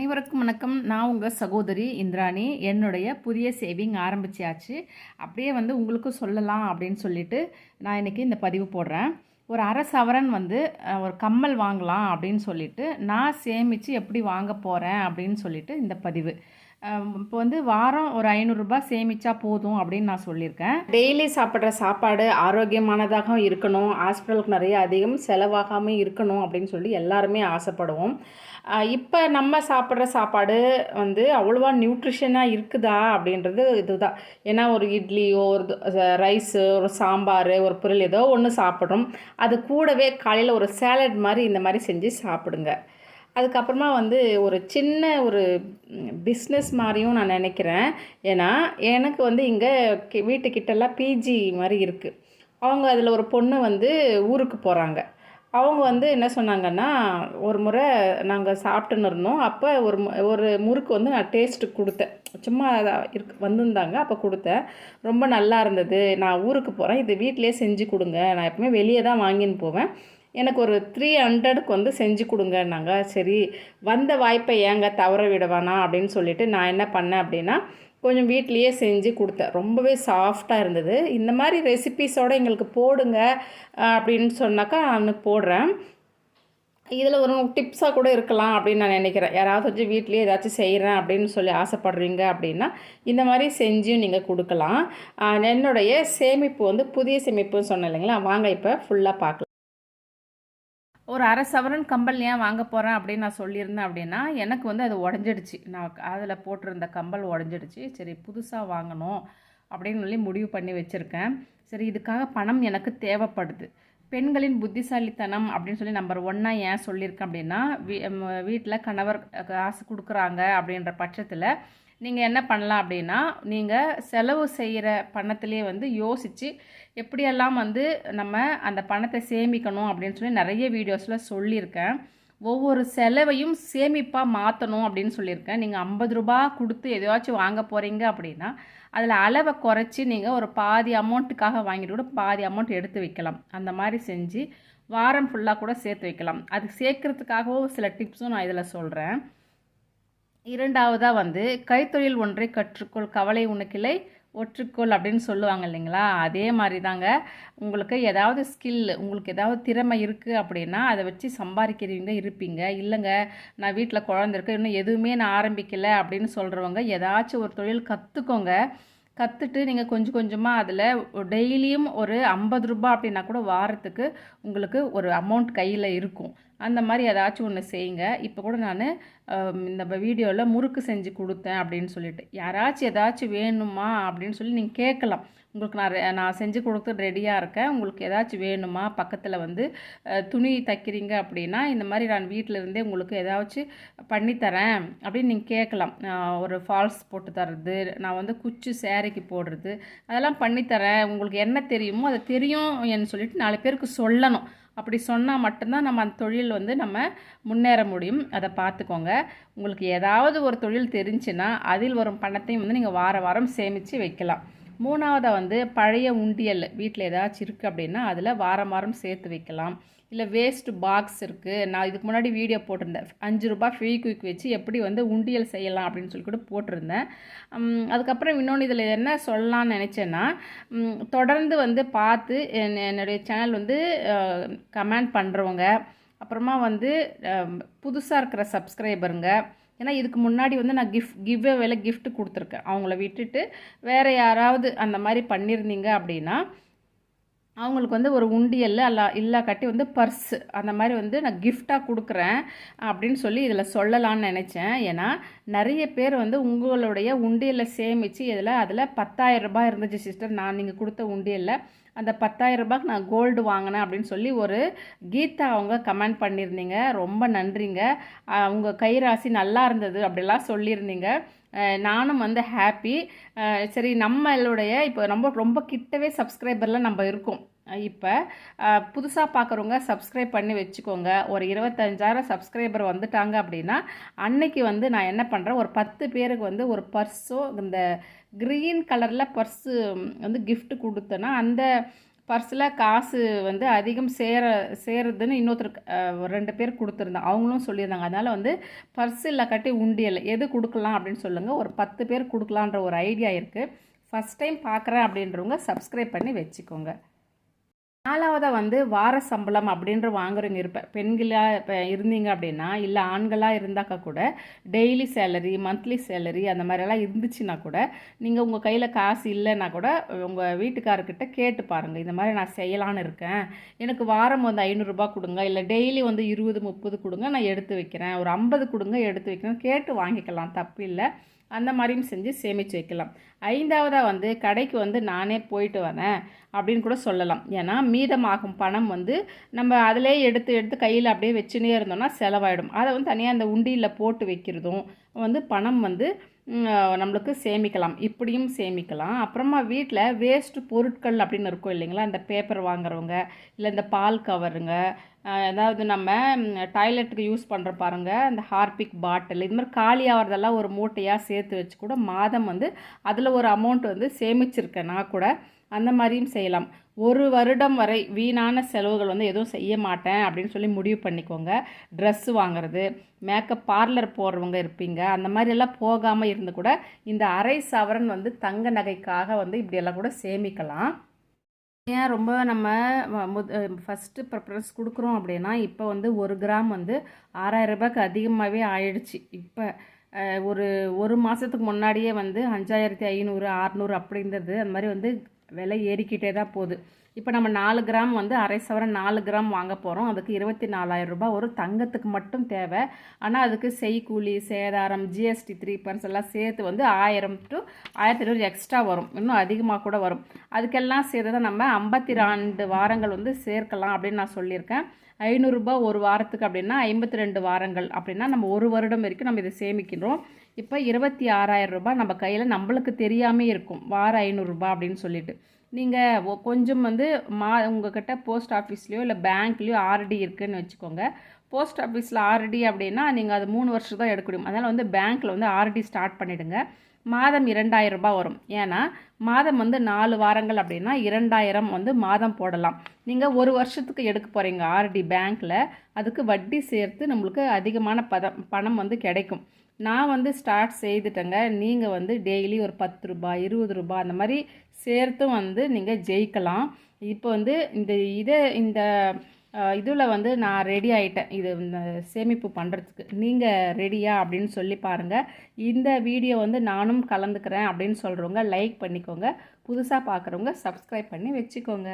அனைவருக்கும் வணக்கம். நான் உங்கள் சகோதரி இந்திராணி. என்னுடைய புதிய சேவிங் ஆரம்பிச்சியாச்சு அப்படியே வந்து உங்களுக்கும் சொல்லலாம் அப்படின்னு சொல்லிட்டு நான் இன்றைக்கி இந்த பதிவு போடுறேன். ஒரு அரை சவரன் வந்து ஒரு கம்மல் வாங்கலாம் அப்படின்னு சொல்லிட்டு நான் சேமித்து எப்படி வாங்க போகிறேன் அப்படின்னு சொல்லிட்டு இந்த பதிவு. இப்போ வந்து வாரம் ஒரு ஐநூறுரூபா சேமிச்சா போதும் அப்படின்னு நான் சொல்லியிருக்கேன். டெய்லி சாப்பிட்ற சாப்பாடு ஆரோக்கியமானதாகவும் இருக்கணும். ஹாஸ்பிட்டலுக்கு நிறைய அதிகம் செலவாகாமல் இருக்கணும் அப்படின்னு சொல்லி எல்லாருமே ஆசைப்படுவோம். இப்போ நம்ம சாப்பிட்ற சாப்பாடு வந்து அவ்வளோவா நியூட்ரிஷனாக இருக்குதா அப்படின்றது இதுதான். ஏன்னா ஒரு இட்லியோ ஒரு ரைஸு ஒரு சாம்பார் ஒரு பொருள் ஏதோ ஒன்று சாப்பிட்றோம். அது கூடவே காலையில் ஒரு சேலட் மாதிரி இந்த மாதிரி செஞ்சு சாப்பிடுங்க. அதுக்கப்புறமா வந்து ஒரு சின்ன ஒரு பிஸ்னஸ் மாதிரியும் நான் நினைக்கிறேன். ஏன்னா எனக்கு வந்து இங்கே வீட்டுக்கிட்டலாம் பிஜி மாதிரி இருக்குது அவங்க அதில் ஒரு பொண்ணு வந்து ஊருக்கு போகிறாங்க அவங்க வந்து என்ன சொன்னாங்கன்னா ஒரு முறை நாங்கள் சாப்பிட்டுன்னு இருந்தோம். அப்போ ஒரு ஒரு முறுக்கு வந்து நான் டேஸ்ட்டு கொடுத்தேன். சும்மா இருக்கு வந்திருந்தாங்க அப்போ கொடுத்தேன். ரொம்ப நல்லா இருந்தது. நான் ஊருக்கு போகிறேன் இது வீட்டிலே செஞ்சு கொடுங்க. நான் எப்பவுமே வெளியே தான் வாங்கின்னு போவேன். எனக்கு ஒரு த்ரீ ஹண்ட்ரடுக்கு வந்து செஞ்சு கொடுங்கன்னாங்க. சரி வந்த வாய்ப்பை ஏங்க தவற விடவானா அப்படின்னு சொல்லிட்டு நான் என்ன பண்ணேன் அப்படின்னா கொஞ்சம் வீட்லேயே செஞ்சு கொடுத்தேன். ரொம்பவே சாஃப்டாக இருந்தது. இந்த மாதிரி ரெசிபீஸோடு எங்களுக்கு போடுங்க அப்படின்னு சொன்னாக்கா நான் போடுறேன். இதில் ஒரு டிப்ஸாக கூட இருக்கலாம் அப்படின்னு நான் நினைக்கிறேன். யாராவது வச்சு வீட்லேயே ஏதாச்சும் செய்கிறேன் அப்படின்னு சொல்லி ஆசைப்படுறீங்க அப்படின்னா இந்த மாதிரி செஞ்சும் நீங்கள் கொடுக்கலாம். என்னுடைய சேமிப்பு வந்து புதிய சேமிப்புன்னு சொன்னேன் இல்லைங்களா? வாங்க இப்போ ஃபுல்லாக பார்க்கலாம். ஒரு அரை சவரன் கம்பல் ஏன் வாங்க போகிறேன் அப்படின்னு நான் சொல்லியிருந்தேன் அப்படின்னா எனக்கு வந்து அது உடஞ்சிடுச்சு. நான் அதில் போட்டிருந்த கம்பல் உடஞ்சிடுச்சு. சரி புதுசாக வாங்கணும் அப்படின்னு சொல்லி முடிவு பண்ணி வச்சுருக்கேன். சரி இதுக்காக பணம் எனக்கு தேவைப்படுது. பெண்களின் புத்திசாலித்தனம் அப்படின்னு சொல்லி நம்பர் ஒன்னாக ஏன் சொல்லியிருக்கேன் அப்படின்னா வீ வீட்டில் கணவர் காசு கொடுக்குறாங்க அப்படின்ற பட்சத்தில் நீங்கள் என்ன பண்ணலாம் அப்படின்னா நீங்கள் செலவு செய்கிற பணத்திலே வந்து யோசித்து எப்படியெல்லாம் வந்து நம்ம அந்த பணத்தை சேமிக்கணும் அப்படின்னு சொல்லி நிறைய வீடியோஸில் சொல்லியிருக்கேன். ஒவ்வொரு செலவையும் சேமிப்பாக மாற்றணும் அப்படின்னு சொல்லியிருக்கேன். நீங்கள் ஐம்பது ரூபா கொடுத்து எதையாச்சும் வாங்க போகிறீங்க அப்படின்னா அதில் அளவை குறைச்சி நீங்கள் ஒரு பாதி அமௌண்ட்டுக்காக வாங்கிட்டு கூட பாதி அமௌண்ட் எடுத்து வைக்கலாம். அந்த மாதிரி செஞ்சு வாரம் ஃபுல்லாக கூட சேர்த்து வைக்கலாம். அது சேர்க்கறதுக்காகவும் சில டிப்ஸும் நான் இதில் சொல்கிறேன் இரண்டாவதாக வந்து கைத்தொழில் ஒன்றை கற்றுக்கொள். கவலை உனக்கில்லை. ஒற்றுக்கோள் அப்படின்னு சொல்லுவாங்க இல்லைங்களா? அதே மாதிரி தாங்க உங்களுக்கு ஏதாவது ஸ்கில் உங்களுக்கு ஏதாவது திறமை இருக்குது அப்படின்னா அதை வச்சு சம்பாதிக்கிறவங்க இருப்பீங்க. இல்லைங்க நான் வீட்டில் குழந்த இருக்கு இன்னும் எதுவுமே நான் ஆரம்பிக்கலை அப்படின்னு சொல்கிறவங்க ஏதாச்சும் ஒரு தொழில் கற்றுக்கோங்க கற்றுட்டு நீங்கள் கொஞ்சம் கொஞ்சமாக அதில் டெய்லியும் ஒரு ஐம்பது ரூபாய் அப்படின்னா கூட வாரத்துக்கு உங்களுக்கு ஒரு அமௌண்ட் கையில் இருக்கும். அந்த மாதிரி ஏதாச்சும் ஒன்று செய்யுங்க. இப்போ கூட நான் இந்த வீடியோவில் முறுக்கு செஞ்சு கொடுத்தேன் அப்படின்னு சொல்லிட்டு. யாராச்சும் ஏதாச்சும் வேணுமா அப்படின்னு சொல்லி நீங்கள் கேட்கலாம். உங்களுக்கு நான் நான் செஞ்சு கொடுத்து ரெடியாக இருக்கேன். உங்களுக்கு ஏதாச்சும் வேணுமா? பக்கத்தில் வந்து துணி தைக்கிறீங்க அப்படின்னா இந்த மாதிரி நான் வீட்டில் இருந்தே உங்களுக்கு ஏதாச்சும் பண்ணித்தரேன் அப்படின்னு நீங்கள் கேட்கலாம். நான் ஒரு ஃபால்ஸ் போட்டு தர்றது நான் வந்து குச்சி சேரீக்கு போடுறது அதெல்லாம் பண்ணித்தரேன் உங்களுக்கு என்ன தெரியுமோ அதை தெரியும் என்று சொல்லிட்டு நாலு பேருக்கு சொல்லணும். அப்படி சொன்னால் மட்டும்தான் நம்ம அந்த தொழில் வந்து நம்ம முன்னேற முடியும். அதை பார்த்துக்கோங்க. உங்களுக்கு ஏதாவது ஒரு தொழில் தெரிஞ்சுன்னா அதில் வரும் பணத்தையும் வந்து நீங்கள் வார வாரம் சேமித்து வைக்கலாம். மூணாவதாக வந்து பழைய உண்டியல் வீட்டில் ஏதாச்சும் இருக்குது அப்படின்னா அதில் வாரம் வாரம் சேர்த்து வைக்கலாம். இல்லை வேஸ்ட் பாக்ஸ் இருக்குது நான் இதுக்கு முன்னாடி வீடியோ போட்டிருந்தேன். அஞ்சு ரூபாய் ஃப்ரீ குயிக் வச்சு எப்படி வந்து உண்டியல் செய்யலாம் அப்படின்னு சொல்லி கூட போட்டிருந்தேன். அதுக்கப்புறம் இன்னொன்று இதில் என்ன சொல்லலாம்னு நினச்சேன்னா தொடர்ந்து வந்து பார்த்து என்னுடைய சேனல் வந்து கமெண்ட் பண்ணுறவங்க அப்புறமா வந்து புதுசாக இருக்கிற சப்ஸ்கிரைபருங்க ஏன்னா இதுக்கு முன்னாடி வந்து நான் கிஃப்ட் கிவ் வேலை கிஃப்ட் கொடுத்துருக்கேன். அவங்கள விட்டுட்டு வேறு யாராவது அந்த மாதிரி பண்ணியிருந்தீங்க அப்படின்னா அவங்களுக்கு வந்து ஒரு உண்டியல்ல அல்ல இல்லா கட்டி வந்து பர்ஸ் அந்த மாதிரி வந்து நான் கிஃப்டாக கொடுக்குறேன் அப்படின்னு சொல்லி இதில் சொல்லலாம்னு நினச்சேன். ஏன்னா நிறைய பேர் வந்து உங்களுடைய உண்டியலில் சேமித்து இதில் அதில் பத்தாயிரம் ரூபாய் இருந்துச்சு சிஸ்டர் நான் நீங்கள் கொடுத்த உண்டியலில் அந்த பத்தாயிரம் ரூபாய்க்கு நான் கோல்டு வாங்கினேன் அப்படின்னு சொல்லி ஒரு கீதா அவங்க கமெண்ட் பண்ணியிருந்தீங்க. ரொம்ப நன்றிங்க. அவங்க கைராசி நல்லா இருந்தது அப்படிலாம் சொல்லியிருந்தீங்க. நானும் வந்து ஹாப்பி சரி நம்மளுடைய இப்போ ரொம்ப ரொம்ப கிட்டவே சப்ஸ்கிரைபரில் நம்ம இருக்கோம். இப்போ புதுசாக பார்க்குறவங்க சப்ஸ்கிரைப் பண்ணி வச்சுக்கோங்க. ஒரு இருபத்தஞ்சாயிரம் சப்ஸ்கிரைபர் வந்துட்டாங்க அப்படின்னா அன்னைக்கு வந்து நான் என்ன பண்ணுறேன் ஒரு பத்து பேருக்கு வந்து ஒரு பர்ஸோ இந்த க்ரீன் கலரில் பர்ஸு வந்து கிஃப்ட் கொடுத்தேன்னா அந்த பர்ஸில் காசு வந்து அதிகம் சேர சேருதுன்னு இன்னொருத்தர் ரெண்டு பேர் கொடுத்துருந்தாங்க அவங்களும் சொல்லியிருந்தாங்க. அதனால் வந்து பர்ஸ் இல்லை கட்டி உண்டியல் எது கொடுக்கலாம் அப்படின்னு சொல்லுங்கள் ஒரு பத்து பேர் கொடுக்கலான்ற ஒரு ஐடியா இருக்குது ஃபஸ்ட் டைம் பார்க்குறேன் அப்படின்றவங்க சப்ஸ்கிரைப் பண்ணி வச்சுக்கோங்க. நாலாவதாக வந்து வார சம்பளம் அப்படின்ற வாங்குறவங்க இருப்பேன் பெண்களாக இப்போ இருந்தீங்க அப்படின்னா இல்லை ஆண்களாக இருந்தாக்கா கூட டெய்லி சேலரி மந்த்லி சேலரி அந்த மாதிரியெல்லாம் இருந்துச்சுன்னா கூட நீங்கள் உங்கள் கையில் காசு இல்லைன்னா கூட உங்கள் வீட்டுக்காரர்கிட்ட கேட்டு பாருங்கள் இந்த மாதிரி நான் செய்யலான்னு இருக்கேன். எனக்கு வாரம் வந்து ஐநூறுரூபா கொடுங்க. இல்லை டெய்லி வந்து இருபது முப்பது கொடுங்க. நான் எடுத்து வைக்கிறேன். ஒரு ஐம்பது கொடுங்க எடுத்து வைக்கிறேன். கேட்டு வாங்கிக்கலாம். தப்பு இல்லை. அந்த மாதிரியும் செஞ்சு சேமித்து வைக்கலாம். ஐந்தாவதாக வந்து கடைக்கு வந்து நானே போயிட்டு வரேன் அப்படின்னு கூட சொல்லலாம். ஏன்னா மீதமாகும் பணம் வந்து நம்ம அதிலே எடுத்து எடுத்து கையில் அப்படியே வச்சுனே இருந்தோம்னா செலவாயிடும். அதை வந்து தனியாக அந்த உண்டியில் போட்டு வைக்கிறதும் வந்து பணம் வந்து நம்மளுக்கு சேமிக்கலாம். இப்படியும் சேமிக்கலாம். அப்புறமா வீட்டில் வேஸ்ட் பொருட்கள் அப்படின்னு இருக்கும் இல்லைங்களா? இந்த பேப்பர் வாங்குறவங்க இல்லை இந்த பால் கவருங்க அதாவது நம்ம டாய்லெட்டுக்கு யூஸ் பண்ணுற பாருங்கள் இந்த ஹார்பிக் பாட்டில் இது மாதிரி காலி ஆகிறதெல்லாம் ஒரு மூட்டையாக சேர்த்து வச்சு கூட மாதம் வந்து அதில் ஒரு அமௌண்ட் வந்து சேமிச்சிருக்கேன் நான் கூட. அந்த மாதிரியும் செய்யலாம். ஒரு வருடம் வரை வீணான செலவுகள் வந்து எதுவும் செய்ய மாட்டேன் அப்படின்னு சொல்லி முடிவு பண்ணிக்கோங்க. ட்ரெஸ் வாங்குறது மேக்கப் பார்லர் போடுறவங்க இருப்பீங்க அந்த மாதிரி எல்லாம் போகாமல் இருந்து கூட இந்த அரை சவரன் வந்து தங்க நகைக்காக வந்து இப்படியெல்லாம் கூட சேமிக்கலாம். ஏன் ரொம்ப நம்ம ஃபஸ்ட்டு ப்ரிஃபரன்ஸ் கொடுக்குறோம் அப்படின்னா இப்போ வந்து ஒரு கிராம் வந்து ஆறாயிரம் ரூபாய்க்கு அதிகமாகவே ஆயிடுச்சு. இப்போ ஒரு ஒரு மாதத்துக்கு முன்னாடியே வந்து அஞ்சாயிரத்தி ஐநூறு அறநூறு அப்படிங்கிறது அந்த மாதிரி வந்து விலை ஏறிக்கிட்டே தான் போகுது. இப்போ நம்ம நாலு கிராம் வந்து அரை சவரன் நாலு கிராம் வாங்க போகிறோம் அதுக்கு இருபத்தி நாலாயிரம் ரூபாய் ஒரு தங்கத்துக்கு மட்டும் தேவை. ஆனால் அதுக்கு செய்கூலி சேதாரம் ஜிஎஸ்டி த்ரீ பர்ஸ் எல்லாம் சேர்த்து வந்து ஆயிரம் டு ஆயிரத்தி ஐநூறு எக்ஸ்ட்ரா வரும். இன்னும் அதிகமாக கூட வரும். அதுக்கெல்லாம் சேர்த்து தான் நம்ம ஐம்பத்தி ரெண்டு வாரங்கள் வந்து சேர்க்கலாம் அப்படின்னு நான் சொல்லியிருக்கேன். ஐநூறுரூபா ஒரு வாரத்துக்கு அப்படின்னா ஐம்பத்தி ரெண்டு வாரங்கள் அப்படின்னா நம்ம ஒரு வருடம் வரைக்கும் நம்ம இதை சேமிக்கிறோம் இப்போ இருபத்தி ஆறாயிரம் ரூபாய் நம்ம கையில் நம்மளுக்கு தெரியாமே இருக்கும். வாரம் ஐநூறுரூபா அப்படின்னு சொல்லிட்டு. நீங்கள் கொஞ்சம் வந்து மா உங்கள்கிட்ட போஸ்ட் ஆஃபீஸ்லேயோ இல்லை பேங்க்லேயோ ஆர்டி இருக்குதுன்னு வச்சுக்கோங்க. போஸ்ட் ஆஃபீஸில் ஆர்டி அப்படின்னா நீங்கள் அது மூணு வருஷம் தான் எடுக்க முடியும் அதனால் வந்து பேங்க்கில் வந்து ஆர்டி ஸ்டார்ட் பண்ணிவிடுங்க மாதம் இரண்டாயிரம் ரூபாய் வரும். ஏன்னா மாதம் வந்து நாலு வாரங்கள் அப்படின்னா இரண்டாயிரம் வந்து மாதம் போடலாம். நீங்கள் ஒரு வருஷத்துக்கு எடுக்க போகிறீங்க ஆர்டி பேங்க்கில் அதுக்கு வட்டி சேர்த்து நம்மளுக்கு அதிகமான பதம் பணம் வந்து கிடைக்கும். நான் வந்து ஸ்டார்ட் செய்துட்டேங்க. நீங்கள் வந்து டெய்லி ஒரு பத்து ரூபாய் இருபது ரூபாய் அந்த மாதிரி சேர்த்தும் வந்து நீங்கள் ஜெயிக்கலாம். இப்போ வந்து இந்த இதை இந்த இதில் வந்து நான் ரெடி ஆகிட்டேன் இது இந்த சேமிப்பு பண்ணுறதுக்கு நீங்கள் ரெடியா அப்படின்னு சொல்லி பாருங்கள் இந்த வீடியோ வந்து நானும் கலந்துக்கிறேன் அப்படின்னு சொல்கிறவங்க லைக் பண்ணிக்கோங்க. புதுசாக பார்க்குறவங்க சப்ஸ்கிரைப் பண்ணி வச்சுக்கோங்க.